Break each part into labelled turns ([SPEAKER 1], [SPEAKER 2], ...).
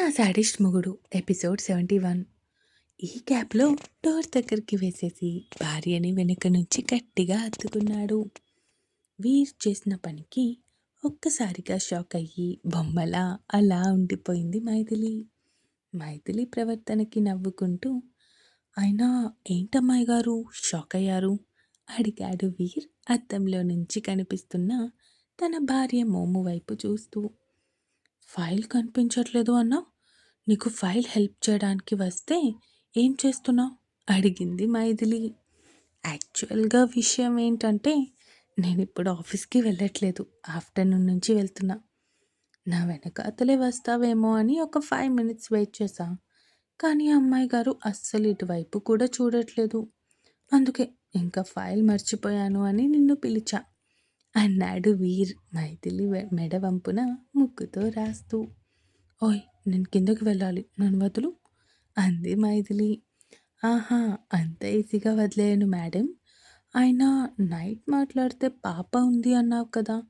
[SPEAKER 1] నా సాడిస్ట్ మొగుడు episode seventy one. ఈ క్యాబ్లో డోర్ దగ్గరికి వేసేసి భార్యని వెనుక నుంచి గట్టిగా అత్తుకున్నాడు వీర్ చేసిన పనికి ఒక్కసారిగా షాక్ అయ్యి బొమ్మలా అలా ఉండిపోయింది మైథిలి. మైథిలి ప్రవర్తనకి నవ్వుకుంటూ ఆయన ఏంటమ్మాయి గారు? షాక్ అయ్యారు? అడిగాడు వీర్ అద్దంలో నుంచి కనిపిస్తున్న తన భార్య మోము వైపు చూస్తూ. ఫైల్ కనిపించట్లేదు అన్నా? నీకు ఫైల్ హెల్ప్ చేయడానికి వస్తే ఏం చేస్తున్నావు? అడిగింది మైథిలి. యాక్చువల్గా విషయం ఏంటంటే నేను ఇప్పుడు ఆఫీస్కి వెళ్ళట్లేదు. ఆఫ్టర్నూన్ నుంచి వెళ్తున్నా. నా వెనకాతలే వస్తావేమో అని ఒక ఫైవ్ మినిట్స్ వెయిట్ చేశా. కానీ అమ్మాయి గారు అస్సలు ఇటువైపు కూడా చూడట్లేదు. అందుకే ఇంకా ఫైల్ మర్చిపోయాను అని నిన్ను పిలిచా. అన్నాడు వీర్ మైథిలి మెడ వంపున ముక్కుతో రాస్తూ. ఓయ్ నేను కిందకి వెళ్ళాలి. నన్ను వదులు. అంది మైథిలి. ఆహా అంత ఈజీగా వదిలేయను మేడం ఆయన నైట్ మాట్లాడితే పాప ఉంది అన్నావు కదా.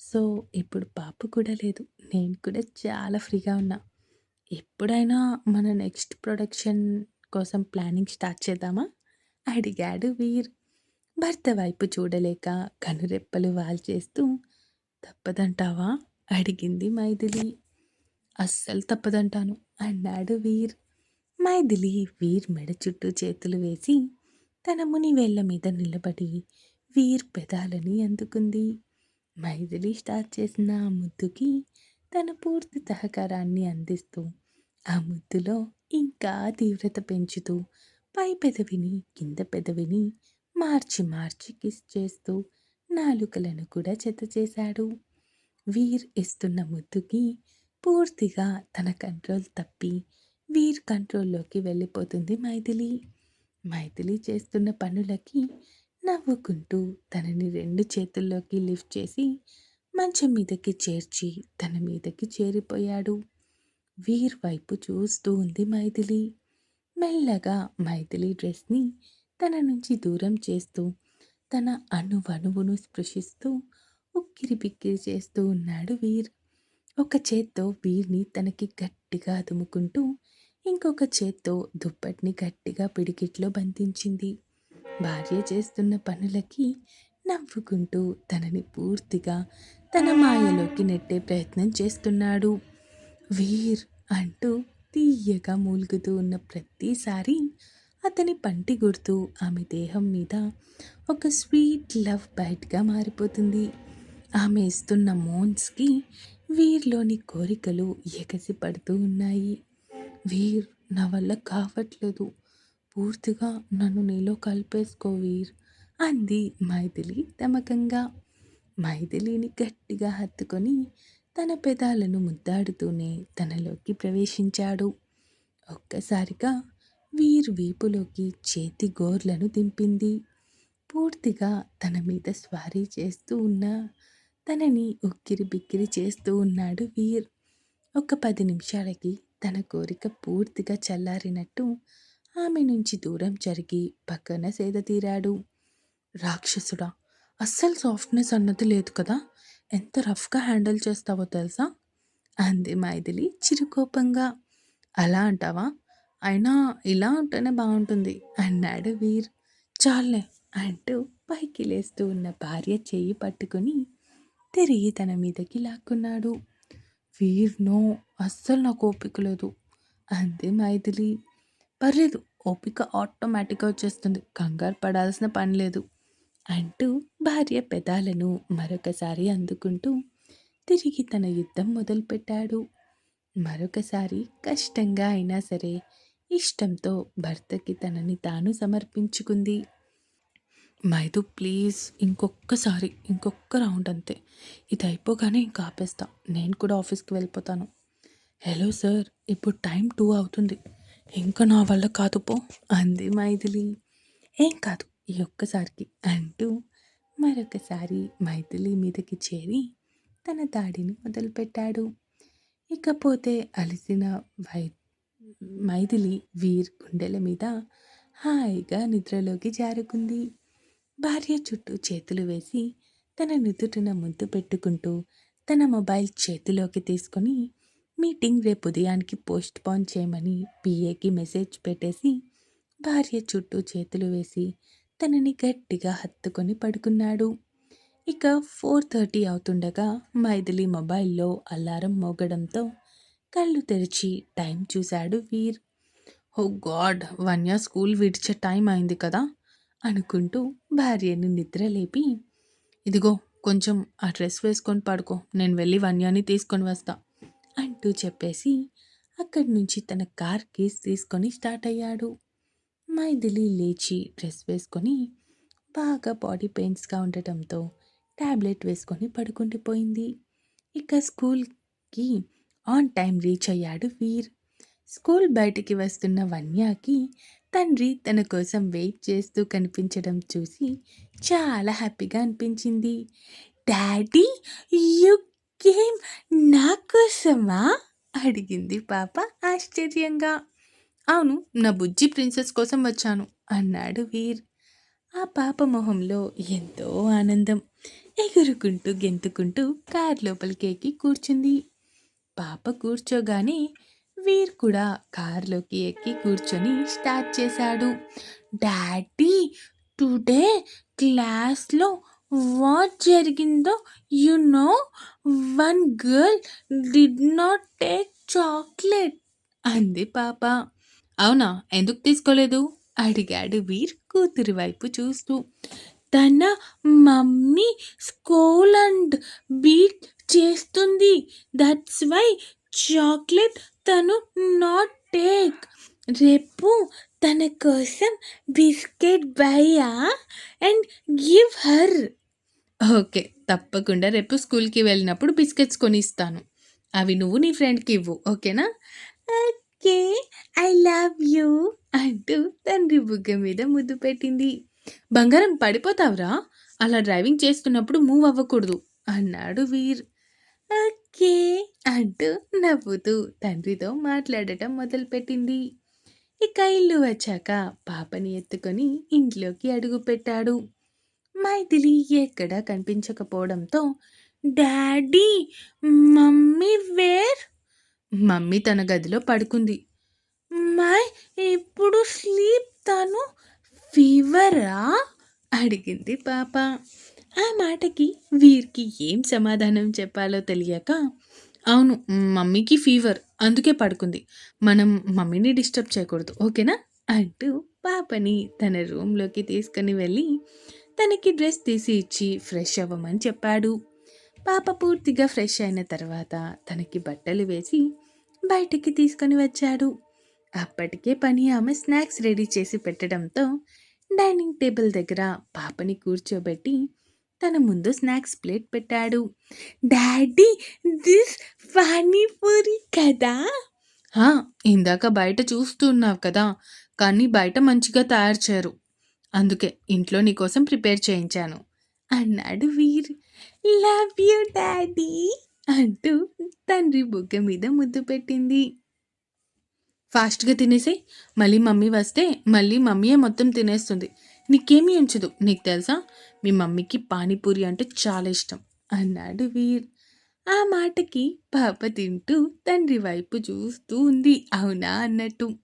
[SPEAKER 1] సో ఇప్పుడు పాప కూడా లేదు. నేను కూడా చాలా ఫ్రీగా ఉన్నా. ఎప్పుడైనా మన నెక్స్ట్ ప్రొడక్షన్ కోసం ప్లానింగ్ స్టార్ట్ చేద్దామా? అడిగాడు వీర్. భర్త వైపు చూడలేక కనురెప్పలు వాల్చేస్తూ తప్పదంటావా? అడిగింది మైథిలి. అస్సలు తప్పదంటాను. అన్నాడు వీర్ మైథిలి వీర్ మెడ చుట్టూ చేతులు వేసి తన ముని వేళ్ళ మీద నిలబడి వీర్ పెదాలని అందుకుంది. మైథిలి స్టార్ట్ చేసిన ఆ ముద్దుకి తన పూర్తి సహకారాన్ని అందిస్తూ ఆ ముద్దులో ఇంకా తీవ్రత పెంచుతూ పై పెదవిని కింద పెదవిని మార్చి మార్చి కిస్ చేస్తూ నాలుకలను కూడా చెత్త చేశాడు. వీర్ ఇస్తున్న ముద్దుకి పూర్తిగా తన కంట్రోల్ తప్పి వీర్ కంట్రోల్లోకి వెళ్ళిపోతుంది మైథిలి. మైథిలి చేస్తున్న పనులకి నవ్వుకుంటూ తనని రెండు చేతుల్లోకి లిఫ్ట్ చేసి మంచం మీదకి చేర్చి తన మీదకి చేరిపోయాడు. వీర్ వైపు చూస్తూ ఉంది మైథిలి. మెల్లగా మైథిలి డ్రెస్ని తన నుంచి దూరం చేస్తూ తన అణువణువును స్పృశిస్తూ ఉక్కిరి బిక్కిరి చేస్తూ ఉన్నాడు వీర్. ఒక చేత్తో వీర్ని తనకి గట్టిగా అదుముకుంటూ ఇంకొక చేత్తో దుప్పటిని గట్టిగా పిడికిట్లో బంధించింది. భార్య చేస్తున్న పనులకి నవ్వుకుంటూ తనని పూర్తిగా తన మాయలోకి నెట్టే ప్రయత్నం చేస్తున్నాడు. వీర్ అంటూ తీయగా మూలుగుతూ ఉన్న ప్రతిసారి అతని పంటి గుర్తు ఆమె దేహం మీద ఒక స్వీట్ లవ్ బైట్గా మారిపోతుంది. ఆమె ఇస్తున్న మోన్స్కి వీర్లోని కోరికలు ఎగసి పడుతూ ఉన్నాయి. వీర్ నా వల్ల కావట్లేదు. పూర్తిగా నన్ను నీలో కలిపేసుకో వీర్ అంది మైథిలి తమకంగా. మైథిలిని గట్టిగా హత్తుకొని తన పెదాలను ముద్దాడుతూనే తనలోకి ప్రవేశించాడు. ఒక్కసారిగా వీర్ వీపులోకి చేతి గోర్లను దింపింది. పూర్తిగా తన మీద స్వారీ చేస్తూ ఉన్న తనని ఉక్కిరి బిక్కిరి చేస్తూ ఉన్నాడు వీర్. ఒక పది నిమిషాలకి తన కోరిక పూర్తిగా చల్లారినట్టు ఆమె నుంచి దూరం జరిగి పక్కన సేద తీరాడు. రాక్షసుడా అస్సలు సాఫ్ట్నెస్ అన్నది లేదు కదా? ఎంత రఫ్గా హ్యాండిల్ చేస్తావో తెలుసా? అంది మైథిలి చిరుకోపంగా. అలా అంటావా? అయినా ఇలా ఉంటేనే బాగుంటుంది అన్నాడు వీర్. చాలే అంటూ పైకి లేస్తూ ఉన్న భార్య చెయ్యి పట్టుకుని తిరిగి తన మీదకి లాక్కున్నాడు. వీర్ నో అస్సలు నాకు ఓపిక లేదు. అంది మైథిలి. పర్లేదు ఓపిక ఆటోమేటిక్గా వచ్చేస్తుంది. కంగారు పడాల్సిన పని లేదు. అంటూ భార్య పెదాలను మరొకసారి అందుకుంటూ తిరిగి తన యుద్ధం మొదలుపెట్టాడు. మరొకసారి కష్టంగా అయినా సరే ఇష్టంతో భర్తకి తనని తాను సమర్పించుకుంది. మైదు ప్లీజ్ ఇంకొక్కసారి ఇంకొక రౌండ్ అంతే. ఇది అయిపోగానే ఇంకా ఆపేస్తా. నేను కూడా ఆఫీస్కి వెళ్ళిపోతాను. హలో సార్ ఇప్పుడు టైం టూ అవుతుంది. ఇంకా నా వల్ల కాదు పో అంది మైథిలి. ఏం కాదు ఈ ఒక్కసారికి అంటూ మరొకసారి మైథిలి మీదకి చేరి తన దాడిని మొదలుపెట్టాడు. ఇకపోతే అలిసిన వై మైథిలి వీర్ గుండెల మీద హాయిగా నిద్రలోకి జారుకుంది. భార్య చుట్టూ చేతులు వేసి తన నుదుటిన ముద్దు పెట్టుకుంటూ తన మొబైల్ చేతిలోకి తీసుకొని మీటింగ్ రేపు ఉదయానికి పోస్ట్ పోన్ చేయమని పిఏకి మెసేజ్ పెట్టేసి భార్య చుట్టూ చేతులు వేసి తనని గట్టిగా హత్తుకొని పడుకున్నాడు. ఇక ఫోర్ థర్టీ అవుతుండగా మైథిలి మొబైల్లో అలారం మోగడంతో కళ్ళు తెరిచి టైం చూశాడు Veer. Oh god Vanya school విడిచే టైం అయింది కదా. అనుకుంటూ భార్యని నిద్రలేపి ఇదిగో కొంచెం ఆ డ్రెస్ వేసుకొని పడుకో నేను వెళ్ళి వన్యాని తీసుకొని వస్తా అంటూ చెప్పేసి అక్కడి నుంచి తన కార్ కీస్ తీసుకొని స్టార్ట్ అయ్యాడు. మైథిలి లేచి డ్రెస్ వేసుకొని బాగా బాడీ పెయిన్స్గా ఉండటంతో ట్యాబ్లెట్ వేసుకొని పడుకుండిపోయింది ఇక స్కూల్కి ఆన్ టైం రీచ్ అయ్యాడు వీర్. స్కూల్ బయటికి వస్తున్న వన్యాకి తండ్రి తన కోసం వెయిట్ చేస్తూ కనిపించడం చూసి చాలా హ్యాపీగా అనిపించింది. డాడీ యు కేమ్ నా కోసమా? అడిగింది పాప ఆశ్చర్యంగా. అవును నా బుజ్జి ప్రిన్సెస్ కోసం వచ్చాను అన్నాడు వీర్. ఆ పాప మొహంలో ఎంతో ఆనందం ఎగురుకుంటూ గెంతుకుంటూ కార్ లోపలికి ఎక్కి కూర్చుంది. పాప కూర్చోగానే వీర్ కూడా కారులోకి ఎక్కి కూర్చొని స్టార్ట్ చేశాడు. డాడీ టుడే క్లాస్లో వాట్ జరిగిందో you know one girl did not take chocolate అంది పాప. అవునా ఎందుకు తీసుకోలేదు? అడిగాడు వీర్ కూతురి వైపు చూస్తూ. తన మమ్మీ స్కూల్ అండ్ బీట్ చేస్తుంది దట్స్ వై చాక్లెట్ తను నాట్ టేక్ రేపు తన కోసం biscuit Bayya? And give her okay తప్పకుండా రేపు స్కూల్కి వెళ్ళినప్పుడు బిస్కెట్స్ కొనిస్తాను. అవి నువ్వు నీ ఫ్రెండ్కి ఇవ్వు ఓకేనా? ఓకే ఐ లవ్ యూ అంటూ తండ్రి బుగ్గ మీద ముద్దు పెట్టింది. బంగారం పడిపోతావురా? అలా డ్రైవింగ్ చేస్తున్నప్పుడు మూవ్ అవ్వకూడదు అన్నాడు వీర్. ఓకే అంటూ నవ్వుతూ తండ్రితో మాట్లాడటం మొదలుపెట్టింది. ఇక ఇల్లు వచ్చాక పాపని ఎత్తుకొని ఇంట్లోకి అడుగుపెట్టాడు మైథిలి ఎక్కడా కనిపించకపోవడంతో డాడీ మమ్మీ వేర్? మమ్మీ తన గదిలో పడుకుంది. మై ఇప్పుడు స్లీప్ తను? ఫీవరా? అడిగింది పాప. ఆ మాటకి వీరికి ఏం సమాధానం చెప్పాలో తెలియక అవును మమ్మీకి ఫీవర్ అందుకే పడుకుంది. మనం మమ్మీని డిస్టర్బ్ చేయకూడదు ఓకేనా? అంటూ పాపని తన రూమ్లోకి తీసుకుని వెళ్ళి తనకి డ్రెస్ తీసి ఇచ్చి ఫ్రెష్ అవ్వమని చెప్పాడు. పాప పూర్తిగా ఫ్రెష్ అయిన తర్వాత తనకి బట్టలు వేసి బయటికి తీసుకొని వచ్చాడు. అప్పటికే పని ఆమె స్నాక్స్ రెడీ చేసి పెట్టడంతో డైనింగ్ టేబుల్ దగ్గర పాపని కూర్చోబెట్టి తన ముందు స్నాక్స్ ప్లేట్ పెట్టాడు. డాడీ దిస్ పానీపూరి కదా? ఇందాక బయట చూస్తున్నావు కదా కానీ బయట మంచిగా తయారు చేయరు. అందుకే ఇంట్లో నీకోసం ప్రిపేర్ చేయించాను. అన్నాడు వీర్. లవ్ యూ డాడీ అంటూ తండ్రి బుగ్గ మీద ముద్దు పెట్టింది. ఫాస్ట్గా తినేసి మళ్ళీ మమ్మీ వస్తే మళ్ళీ మమ్మీయే మొత్తం తినేస్తుంది. నీకేమీ ఉంచదు. నీకు తెలుసా? మీ మమ్మీకి పానీపూరి అంటే చాలా ఇష్టం. అన్నాడు వీర్ ఆ మాటకి పాప తింటూ తండ్రి వైపు చూస్తూ ఉంది. అవునా అన్నట్టు.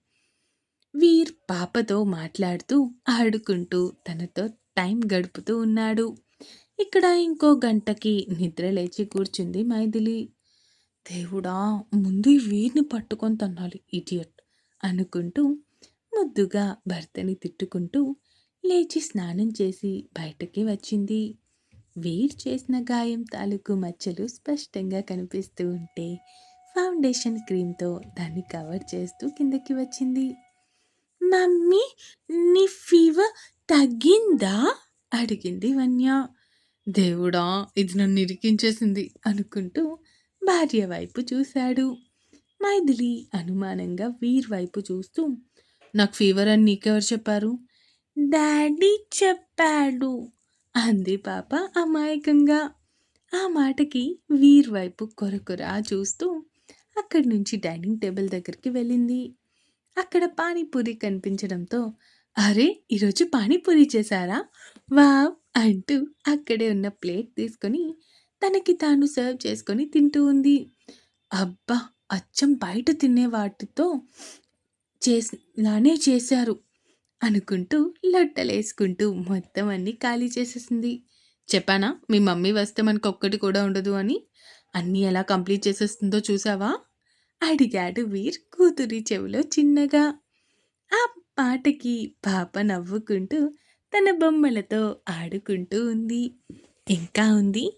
[SPEAKER 1] వీర్ పాపతో మాట్లాడుతూ ఆడుకుంటూ తనతో టైం గడుపుతూ ఉన్నాడు. ఇక్కడ ఇంకో గంటకి నిద్ర లేచి కూర్చుంది మైథిలి. దేవుడా ముందు ఈ వీరిని పట్టుకొని తన్నాలి ఇడియట్. అనుకుంటూ ముద్దుగా భర్తని తిట్టుకుంటూ లేచి స్నానం చేసి బయటకి వచ్చింది. వీర్ చేసిన గాయం తాలూకు మచ్చలు స్పష్టంగా కనిపిస్తూ ఉంటే ఫౌండేషన్ క్రీమ్తో దాన్ని కవర్ చేస్తూ కిందకి వచ్చింది. మమ్మీ నీ ఫీవర్ తగ్గిందా? అడిగింది వన్య. దేవుడా ఇది నన్ను ఇరికించేసింది అనుకుంటూ భార్య వైపు చూశాడు. మైథిలి అనుమానంగా వీర్ వైపు చూస్తూ నాకు ఫీవర్ అని నీకెవరు చెప్పారు? డాడీ చెప్పాడు అంది పాప అమాయకంగా. ఆ మాటకి వీర్ వైపు కొరకొరా చూస్తూ అక్కడి నుంచి డైనింగ్ టేబుల్ దగ్గరికి వెళ్ళింది. అక్కడ పానీపూరి కనిపించడంతో అరే ఈరోజు పానీపూరి చేశారా? వావ్ అంటూ అక్కడే ఉన్న ప్లేట్ తీసుకొని తనకి తాను సర్వ్ చేసుకొని తింటూ ఉంది. అబ్బా అచ్చం బయట తినే వాటితో చేసి చేశారు అనుకుంటూ లొట్టలేసుకుంటూ మొత్తం అన్నీ ఖాళీ చేసేసింది. చెప్పానా? మీ మమ్మీ వస్తే మనకు ఒక్కటి కూడా ఉండదు అని? అన్నీ ఎలా కంప్లీట్ చేసేస్తుందో చూసావా? అడిగాడు వీర్ కూతురి చెవిలో చిన్నగా. ఆ పాటకి పాప నవ్వుకుంటూ తన బొమ్మలతో ఆడుకుంటూ ఉంది. ఇంకా ఉంది.